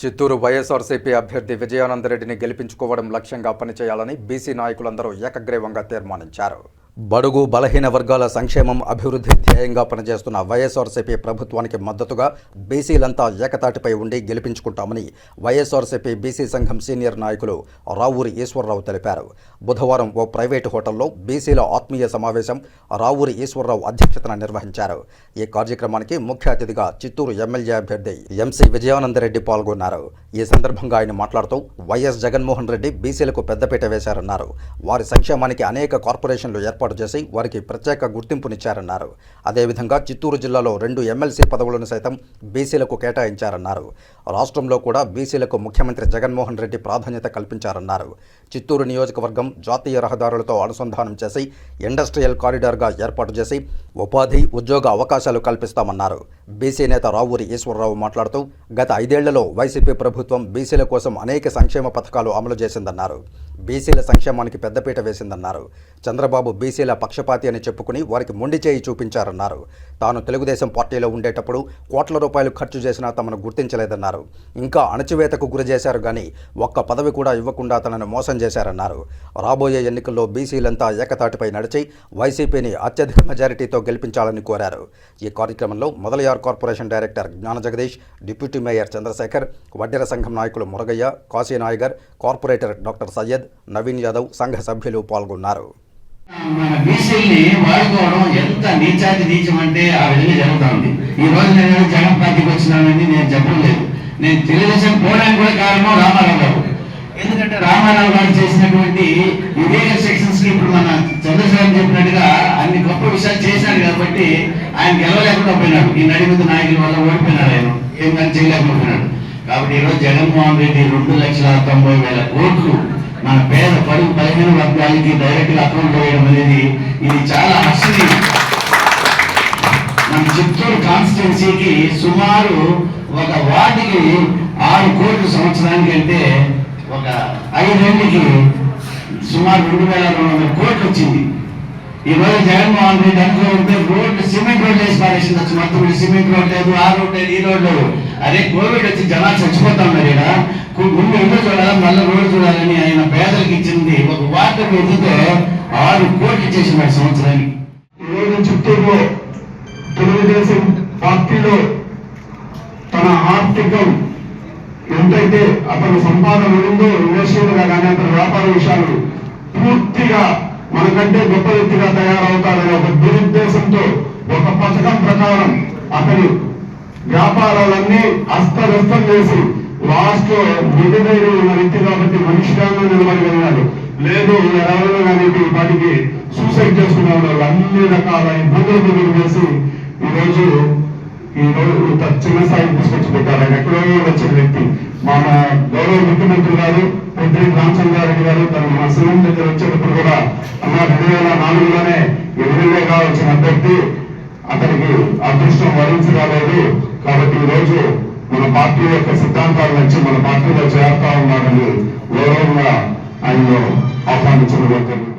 చిత్తూరు వైఎస్ఆర్సీపీ అభ్యర్థి విజయానందరెడ్డిని గెలిపించుకోవడం లక్ష్యంగా పనిచేయాలని బీసీ నాయకులందరూ ఏకగ్రీవంగా తీర్మానించారు. బడుగు బలహీన వర్గాల సంక్షేమం అభివృద్ధి ధ్యేయంగా పనిచేస్తున్న వైఎస్ఆర్సీపీ ప్రభుత్వానికి మద్దతుగా బీసీలంతా ఏకతాటిపై ఉండి గెలిపించుకుంటామని వైఎస్ఆర్సీపీ బీసీ సంఘం సీనియర్ నాయకులు రావూరి ఈశ్వరరావు తెలిపారు. బుధవారం ఓ ప్రైవేటు హోటల్లో బీసీల ఆత్మీయ సమావేశం రావూరి ఈశ్వరరావు అధ్యక్షతన నిర్వహించారు. ఈ కార్యక్రమానికి ముఖ్య అతిథిగా చిత్తూరు ఎమ్మెల్యే అభ్యర్థి ఎంసీ విజయానందరెడ్డి పాల్గొన్నారు. ఈ సందర్భంగా ఆయన మాట్లాడుతూ వైఎస్ జగన్మోహన్ రెడ్డి బీసీలకు పెద్దపీట వేశారన్నారు. వారి సంక్షేమానికి అనేక కార్పొరేషన్లు ఏర్పాటు చేసి వారికి ప్రత్యేక గుర్తింపునిచ్చారన్నారు. అదేవిధంగా చిత్తూరు జిల్లాలో రెండు ఎమ్మెల్సీ పదవులను సైతం బీసీలకు కేటాయించారన్నారు. రాష్ట్రంలో కూడా బీసీలకు ముఖ్యమంత్రి జగన్మోహన్ రెడ్డి ప్రాధాన్యత కల్పించారన్నారు. చిత్తూరు నియోజకవర్గం జాతీయ రహదారులతో అనుసంధానం చేసి ఇండస్ట్రియల్ కారిడార్గా ఏర్పాటు చేసి ఉపాధి ఉద్యోగ అవకాశాలు కల్పిస్తామన్నారు. బీసీ నేత రావూరి ఈశ్వరరావు మాట్లాడుతూ గత ఐదేళ్ళలో వైసీపీ ప్రభుత్వం బీసీల కోసం అనేక సంక్షేమ పథకాలు అమలు చేసిందన్నారు. బీసీల సంక్షేమానికి పెద్దపీట వేసిందన్నారు. చంద్రబాబు బీసీల పక్షపాతి అని చెప్పుకుని వారికి మొండి చేయి చూపించారన్నారు. తాను తెలుగుదేశం పార్టీలో ఉండేటప్పుడు కోట్ల రూపాయలు ఖర్చు చేసినా తమను గుర్తించలేదన్నారు. ఇంకా అణచివేతకు గురి చేశారు కానీ ఒక్క పదవి కూడా ఇవ్వకుండా తనను మోసం చేశారన్నారు. రాబోయే ఎన్నికల్లో బీసీలంతా ఏకతాటిపై నడిచి వైసీపీని అత్యధిక మెజారిటీతో గెలిపించాలని కోరారు. ఈ కార్యక్రమంలో Mudaliar corporation director Gnana Jagadish deputy mayor Chandrasekhar Vaddera సంఘం నాయకులు మురగయ్య కాశీనాయగర్ కార్పొరేటర్ డాక్టర్ సయ్యద్ నవీన్ యాదవ్ సంఘ సభ్యులు పాల్గొన్నారు. మన బీసీల్ని వాడుకోవడం ఎంత నీచాతి నీచం అంటే ఆ విధంగా జరుగుతా ఉంది. ఈ రోజు నేను జగన్ పార్టీకి వచ్చినానని నేను చెప్పడం లేదు. నేను తెలుగుదేశం పోవడానికి కూడా కారణం రామారావు గారు. ఎందుకంటే రామారావు గారు చేసినటువంటి వివేక సెక్షన్స్కి ఇప్పుడు మన చంద్రశేఖర్ చెప్పినట్టుగా అన్ని గొప్ప విషయాలు చేశాడు కాబట్టి ఆయన గెలవలేకుండా పోయినాడు. ఈ నడిమిత నాయకుల వల్ల ఓడిపోయినాడు ఆయన. ఏం కానీ చేయలేకపోతున్నాడు కాబట్టి ఈరోజు జగన్మోహన్ రెడ్డి రెండు లక్షల తొంభై వేల కోట్లు మన పేద పరుగు పదిహేను వర్గాలకి డైరెక్ట్గా అకౌంట్ వేయడం అనేది ఇది చాలా హర్షణీయం మన చిత్తూరు కాన్స్టిట్యున్సీకి సుమారు ఒక వార్డుకి ఆరు కోట్ల సంవత్సరానికి అంటే ఒక ఐదేళ్ళకి సుమారు రెండు వేల రెండు వందల కోట్లు వచ్చింది. ఈ రోజు జగన్మోహన్ రెడ్డి అనుకుంటే రోడ్లు సిమెంట్ రోడ్లు వేసి పారేసింది. వచ్చి మొత్తం సిమెంట్ రోడ్ లేదు ఆ రోడ్ లేదు ఈ రోడ్ లేదు. అదే కోవిడ్ వచ్చి జనాలు చచ్చిపోతా ఉన్నారు ఇక్కడ చూడాలా మళ్ళీ రోడ్డు చూడాలని ఆయన పేదలకు ఇచ్చింది. ఒక వార్త ఎదిగితే ఆరు కోట్లు చేసిన సంవత్సరానికి. ఈరోజు చిత్తూరులో తెలుగుదేశం పార్టీలో తన ఆర్థికం ఎంతైతే అతను సంపాదన ఉందో ఇన్వెస్టర్గా కానీ అతని వ్యాపార విషయాలు పూర్తిగా మనకంటే గొప్ప వ్యక్తిగా తయారవుతాడనే ఒక దురుద్దేశంతో ఒక పథకం ప్రకారం అతని వ్యాపారాలన్నీ అస్తవ్యస్తం చేసి లాస్ట్లో ఉన్న వ్యక్తి కాబట్టి మనిషిగా నిలబడి వెళ్ళాలి. లేదు ఎవరైనా కానీ వాటికి సూసైడ్ చేసుకున్న వాళ్ళు అన్ని రకాల ఇబ్బందులు మీరు చేసి ఈరోజు ఈరోజు ఈ రోజు చిన్న స్థాయికి తీసుకొచ్చి పెట్టారు ఆయన ఎక్కడో వచ్చిన వ్యక్తి. మన గౌరవ ముఖ్యమంత్రి గారు పెద్ద రామచంద్రారెడ్డి గారు తన మన సీఎం దగ్గర వచ్చేటప్పుడు కూడా అన్న రెండు వేల నాలుగులోనే ఎమ్మెల్యేగా వచ్చిన అభ్యర్థి అతనికి అదృష్టం వరించరాలేదు. కాబట్టి ఈ రోజు మన పార్టీ యొక్క సిద్ధాంతాలు నచ్చి మన పార్టీలో చేరుతా ఉన్నాడని గౌరవంగా ఆయన్ను ఆహ్వానించడం జరిగింది.